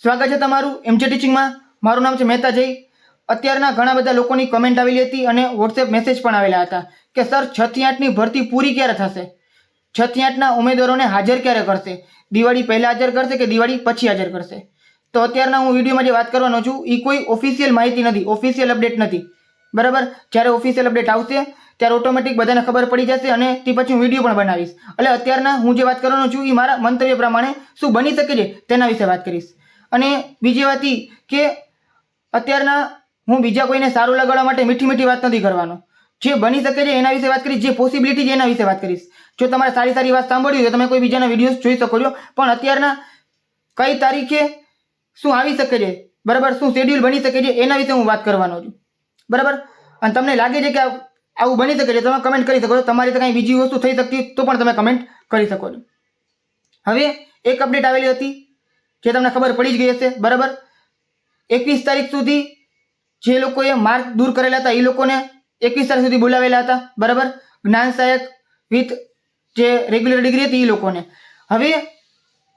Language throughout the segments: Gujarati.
સ્વાગત છે તમારું એમજે ટીચિંગમાં મારું નામ છે મહેતા જય. અત્યારના ઘણા બધા લોકોની કમેન્ટ આવેલી હતી અને વોટ્સએપ મેસેજ પણ આવેલા હતા કે સર છ થી આઠની ભરતી પૂરી ક્યારે થશે? છ થી આઠના ઉમેદવારોને હાજર ક્યારે કરશે? દિવાળી પહેલાં હાજર કરશે કે દિવાળી પછી હાજર કરશે? તો અત્યારના હું વિડીયોમાં જે વાત કરવાનો છું એ કોઈ ઓફિશિયલ માહિતી નથી ઓફિશિયલ અપડેટ નથી. બરાબર? જ્યારે ઓફિશિયલ અપડેટ આવશે, ત્યારે ઓટોમેટિક બધાને ખબર પડી જશે અને તે પછી હું વીડિયો પણ બનાવીશ. એટલે અત્યારના હું જે વાત કરવાનો છું એ મારા મંતવ્ય પ્રમાણે શું બની શકે છે, તેના વિશે વાત કરીશ. અને બીજી વાત એ કે અત્યારના હું બીજા કોઈને સારું લગાડવા માટે મીઠી મીઠી વાત નથી કરવાનો. જે બની શકે છે એના વિશે વાત કરીશ, જે પોસિબિલિટી છે એના વિશે વાત કરીશ. જો તમારે સારી સારી વાત સાંભળવી હોય તો તમે કોઈ બીજાના વિડીયોઝ જોઈ શકો છો. પણ અત્યારના કઈ તારીખે શું આવી શકે છે, બરાબર, શું શેડ્યુલ બની શકે છે, એના વિશે હું વાત કરવાનો છું. બરાબર? અને તમને લાગે છે કે આવું બની શકે છે, તમે કમેન્ટ કરી શકો છો. તમારી તો કંઈ બીજી વસ્તુ થઈ શકતી તો પણ તમે કમેન્ટ કરી શકો છો. હવે એક અપડેટ આવેલી હતી. જે તમને ખબર પડી જ ગઈ હશે, બરાબર? એકવીસ તારીખ સુધી જે લોકોએ માર્ક દૂર કરેલા હતા, એ લોકોને એકવીસ તારીખ સુધી બોલાવેલા હતા, બરાબર? જ્ઞાન સહાયક વિથ જે રેગ્યુલર ડિગ્રી હતી, એ લોકોને. હવે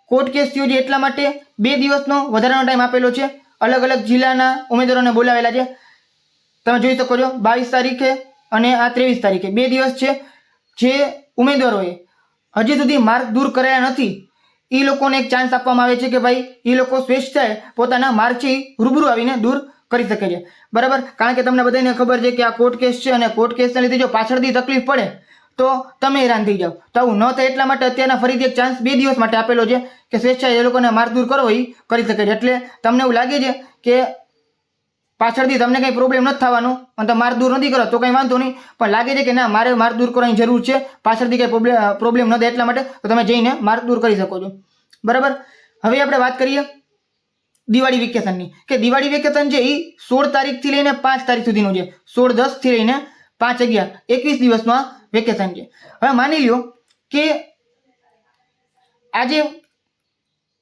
કોર્ટ કેસ થયો છે એટલા માટે બે દિવસનો વધારાનો ટાઈમ આપેલો છે. અલગ અલગ જિલ્લાના ઉમેદવારોને બોલાવેલા છે. તમે જોઈ શકો છો, બાવીસ તારીખે અને આ ત્રેવીસ તારીખે. બે દિવસ છે જે ઉમેદવારોએ હજી સુધી માર્ક દૂર કરાયા નથી. એ લોકોને એક ચાન્સ આપવામાં આવે છે કે ભાઈ એ લોકો સ્વેચ્છાએ પોતાના માર્ચી રૂબરૂ આવીને દૂર કરી શકે છે. બરાબર? કારણ કે તમને બધાને ખબર છે કે આ કોર્ટ કેસ છે અને કોર્ટ કેસને લીધે જો પાછળથી તકલીફ પડે, તો તમે હેરાન થઈ જાઓ. તો આવું ન થાય એટલા માટે અત્યારના ફરીથી એક ચાન્સ બે દિવસ માટે આપેલો છે કે સ્વેચ્છાએ એ લોકોને માર દૂર કરો એ કરી શકે છે. એટલે તમને એવું લાગે છે કે પાછળથી તમને કંઈ પ્રોબ્લેમ નથી થવાનો અને તમે માર્ક દૂર નથી કરો, તો કંઈ વાંધો નહીં. પણ લાગે છે કે ના, મારે માર દૂર કરવાની જરૂર છે. પાછળથી કંઈ પ્રોબ્લેમ પ્રોબ્લેમ ન એટલા માટે તો તમે જઈને માર દૂર કરી શકો છો. બરાબર? હવે આપણે વાત કરીએ દિવાળી વેકેશનની. કે દિવાળી વેકેશન છે એ સોળ તારીખથી લઈને પાંચ તારીખ સુધીનું છે. સોળ દસથી લઈને પાંચ અગિયાર, એકવીસ દિવસનું આ વેકેશન છે. હવે માની લ્યો કે આજે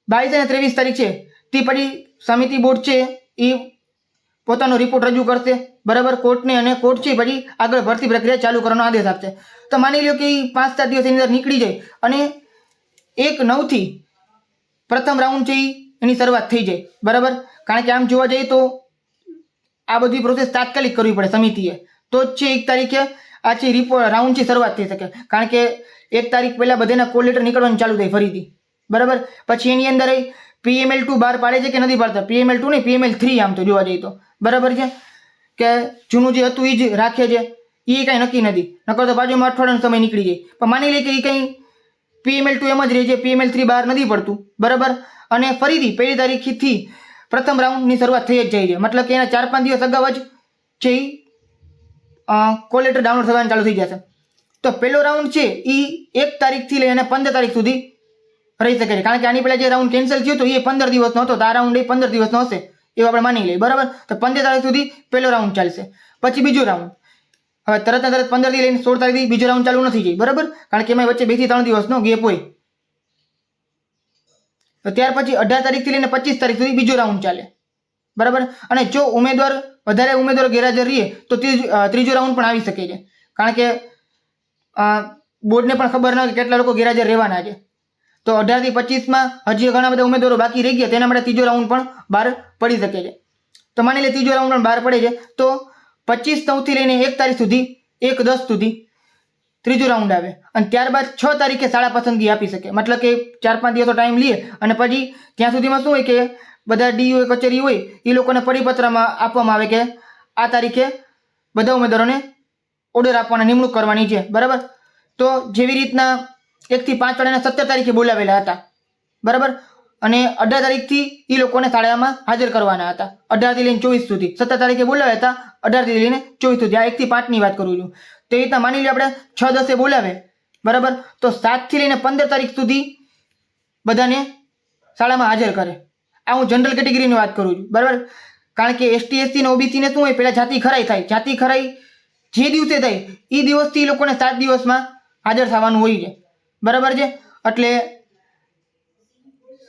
બાવીસ અને ત્રેવીસ તારીખ છે. તે પછી સમિતિ બોર્ડ છે એ પોતાનો રિપોર્ટ રજૂ કરશે. બરાબર? કોર્ટને અને કોર્ટ છે, પછી આગળ ભરતી પ્રક્રિયા ચાલુ કરવાનો આદેશ આપશે. તો માની લો કે પાંચ, સાત દિવસની અંદર નીકળી જાય અને એક નવથી પ્રથમ રાઉન્ડ છે એની શરૂઆત થઈ જાય. બરાબર? કારણ કે આમ જોવા જઈએ તો આ બધી પ્રોસેસ તાત્કાલિક કરવી પડે સમિતિએ. તો જ છે એક તારીખે આ છે રિપોર્ટ રાઉન્ડથી શરૂઆત થઈ શકે. કારણ કે એક તારીખ પહેલાં બધાના કોલ લેટર નીકળવાનું ચાલુ થાય ફરીથી. બરાબર? પછી એની અંદર પીએમએલ ટુ બહાર પાડે છે કે નથી પાડતા? પીએમએલ ટુ નહીં પીએમએલ થ્રી આમ તો જોવા જઈએ તો. બરાબર છે? કે જૂનું જે હતું એ જ રાખે છે. એ કાંઈ નક્કી નથી. નકર તો બાજુમાં અઠવાડિયાનો સમય નીકળી જાય. પણ માની લે કે એ કંઈ પીએમએલ ટુ એમ જ રહે છે. પીએમએલ થ્રી બહાર નથી પડતું. બરાબર? અને ફરીથી પહેલી તારીખથી પ્રથમ રાઉન્ડની શરૂઆત થઈ જ જાય છે. મતલબ કે એના ચાર પાંચ દિવસ અગાઉ જ છે એ કોલ લેટર ડાઉનલોડ થવાનું ચાલુ થઈ જશે. તો પહેલો રાઉન્ડ છે એ એક તારીખથી લઈને પંદર તારીખ સુધી રહી શકે છે. કારણ કે આની પહેલાં જે રાઉન્ડ કેન્સલ થયો તો એ પંદર દિવસનો હતો. તો આ રાઉન્ડ એ પંદર દિવસનો હશે. એવું આપણે માની લઈએ. બરાબર? તો પંદર તારીખ સુધી પહેલો રાઉન્ડ ચાલશે. પછી બીજો રાઉન્ડ હવે તરત તરત પંદરથી લઈને સોળ તારીખથી બીજો રાઉન્ડ ચાલુ નથી જાય બરાબર? કારણ કે એમાં વચ્ચે બેથી ત્રણ દિવસનો ગેપ હોય. તો ત્યાર પછી અઢાર તારીખથી લઈને પચીસ તારીખ સુધી બીજો રાઉન્ડ ચાલે. બરાબર? અને જો ઉમેદવાર, વધારે ઉમેદવારો ગેરહાજર રહીએ, તો ત્રીજો ત્રીજો રાઉન્ડ પણ આવી શકે છે. કારણ કે બોર્ડને પણ ખબર ન કે કેટલા લોકો ગેરહાજર રહેવાના છે. તો અઢારથી પચીસમાં હજી ઘણા બધા ઉમેદવારો બાકી રહી ગયા, તેના માટે ત્રીજો રાઉન્ડ પણ બહાર પડી શકે છે. તો માની લે ત્રીજો રાઉન્ડ પણ બહાર પડે છે, તો પચીસ નવથી લઈને એક તારીખ સુધી, એક દસ સુધી ત્રીજો રાઉન્ડ આવે. અને ત્યારબાદ છ તારીખે શાળા પસંદગી આપી શકે. મતલબ કે ચાર પાંચ દિવસનો ટાઈમ લઈએ અને પછી ત્યાં સુધીમાં શું હોય કે બધા ડીઓ કચેરી હોય, એ લોકોને પરિપત્રમાં આપવામાં આવે કે આ તારીખે બધા ઉમેદવારોને ઓર્ડર આપવાના, નિમણૂક કરવાની છે. બરાબર? તો જેવી રીતના એકથી પાંચ વાળાને સત્તર તારીખે બોલાવેલા હતા. બરાબર? અને અઢાર તારીખથી એ લોકોને શાળામાં હાજર કરવાના હતા. અઢારથી લઈને ચોવીસ સુધી. સત્તર તારીખે બોલાવ્યા હતા, અઢારથી લઈને ચોવીસ સુધી. આ એકથી પાંચની વાત કરું છું. તે રીતના માની લઈએ આપણે છ દસે બોલાવે. બરાબર? તો સાતથી લઈને પંદર તારીખ સુધી બધાને શાળામાં હાજર કરે. આ હું જનરલ કેટેગરીની વાત કરું છું. બરાબર? કારણ કે એસટી એસસી ને ઓબીસીને શું હોય? પહેલાં જાતિ ખરાઈ થાય. જાતિ ખરાઈ જે દિવસે થાય એ દિવસથી એ લોકોને સાત દિવસમાં હાજર થવાનું હોય છે. બરાબર છે? એટલે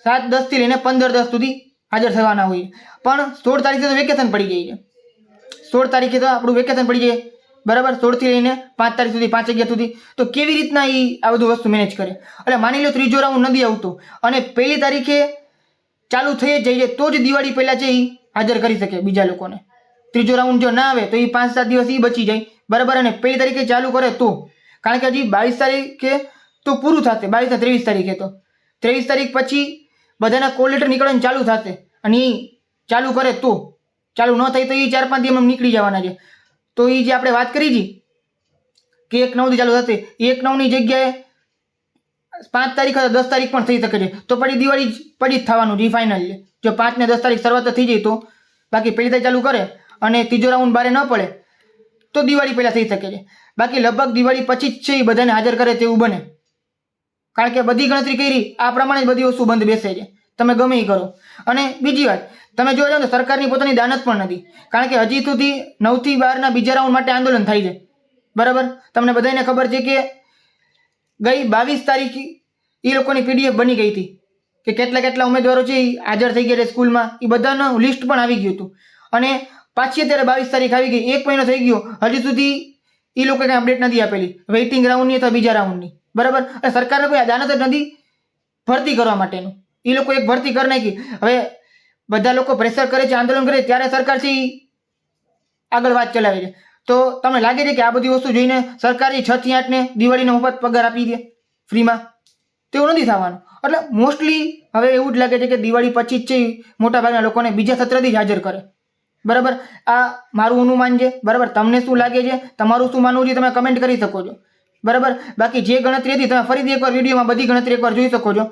સાત દસથી લઈને પંદર દસ સુધી હાજર થવાના હોય. પણ સોળ તારીખે તો વેકેશન પડી જાય છે. સોળ તારીખે તો આપણું વેકેશન પડી જાય. બરાબર? સોળથી લઈને પાંચ તારીખ સુધી, પાંચ અગિયાર સુધી. તો કેવી રીતના એ આ બધું વસ્તુ મેનેજ કરે? એટલે માની લો ત્રીજો રાઉન્ડ નથી આવતો. અને પહેલી તારીખે ચાલુ થઈ જઈએ તો જ દિવાળી પહેલાં છે એ હાજર કરી શકે બીજા લોકોને. ત્રીજો રાઉન્ડ જો ના આવે તો એ પાંચ સાત દિવસ એ બચી જાય. બરાબર? અને પહેલી તારીખે ચાલુ કરે તો. કારણ કે હજી બાવીસ તારીખે તો પૂરું થશે બાવીસ ત્રેવીસ તારીખે તો. ત્રેવીસ તારીખ પછી બધાના કોલ લેટર નીકળવાનું ચાલુ થશે અને એ ચાલુ કરે તો. ચાલુ ન થાય તો એ ચાર પાંચ દિવસમાં નીકળી જવાના છે. તો એ જે આપણે વાત કરી હતી કે એક નવથી ચાલુ થશે એક નવની જગ્યાએ પાંચ તારીખ અથવા દસ તારીખ પણ થઈ શકે છે. તો પછી દિવાળી પછી જ થવાનું છે ફાઇનલ છે જો પાંચ ને દસ તારીખ શરૂઆત થઈ જાય તો. બાકી પહેલી તારીખ ચાલુ કરે અને ત્રીજો રાઉન્ડ બારે ન પડે તો દિવાળી પહેલાં થઈ શકે છે. બાકી લગભગ દિવાળી પછી જ છે એ બધાને હાજર કરે તેવું બને. કારણ કે બધી ગણતરી કરી, આ પ્રમાણે જ બધી વસ્તુ બંધ બેસે છે. તમે ગમે એ કરો. અને બીજી વાત, તમે જોવા જાઓ તો સરકારની પોતાની દાનત પણ નથી. કારણ કે હજી સુધી નવથી બારના બીજા રાઉન્ડ માટે આંદોલન થાય છે. બરાબર? તમને બધાને ખબર છે કે ગઈ બાવીસ તારીખ એ લોકોની પીડીએફ બની ગઈ હતી. કે કેટલા કેટલા ઉમેદવારો છે એ હાજર થઈ ગયા સ્કૂલમાં. એ બધાનું લિસ્ટ પણ આવી ગયું હતું. અને પાછી અત્યારે બાવીસ તારીખ આવી ગઈ. એક મહિનો થઈ ગયો. હજી સુધી એ લોકોએ કંઈ અપડેટ નથી આપેલી. વેઇટિંગ રાઉન્ડની અથવા બીજા રાઉન્ડની બરાબર? અને સરકારને કોઈ દાનત જ નથી ભરતી કરવા માટેનું. એ લોકો એક ભરતી કરી નાખી. હવે બધા લોકો પ્રેશર કરે છે, આંદોલન કરે ત્યારે સરકારથી આગળ વાત ચલાવે છે. તો તમને લાગે છે કે આ બધી વસ્તુ જોઈને સરકારે છ થી આઠને દિવાળીનો મફત પગાર આપી દે ફ્રીમાં? તેવું નથી થવાનું. એટલે મોસ્ટલી હવે એવું જ લાગે છે કે દિવાળી પછી જ છે મોટાભાગના લોકોને બીજા સત્રથી જ હાજર કરે. બરાબર? આ મારું અનુમાન છે. બરાબર? તમને શું લાગે છે? તમારું શું માનવું છે? તમે કમેન્ટ કરી શકો છો. બરાબર? બાકી જે ગણતરી હતી તમે ફરીથી એકવાર વિડીયોમાં બધી ગણતરી એકવાર જોઈ શકો છો.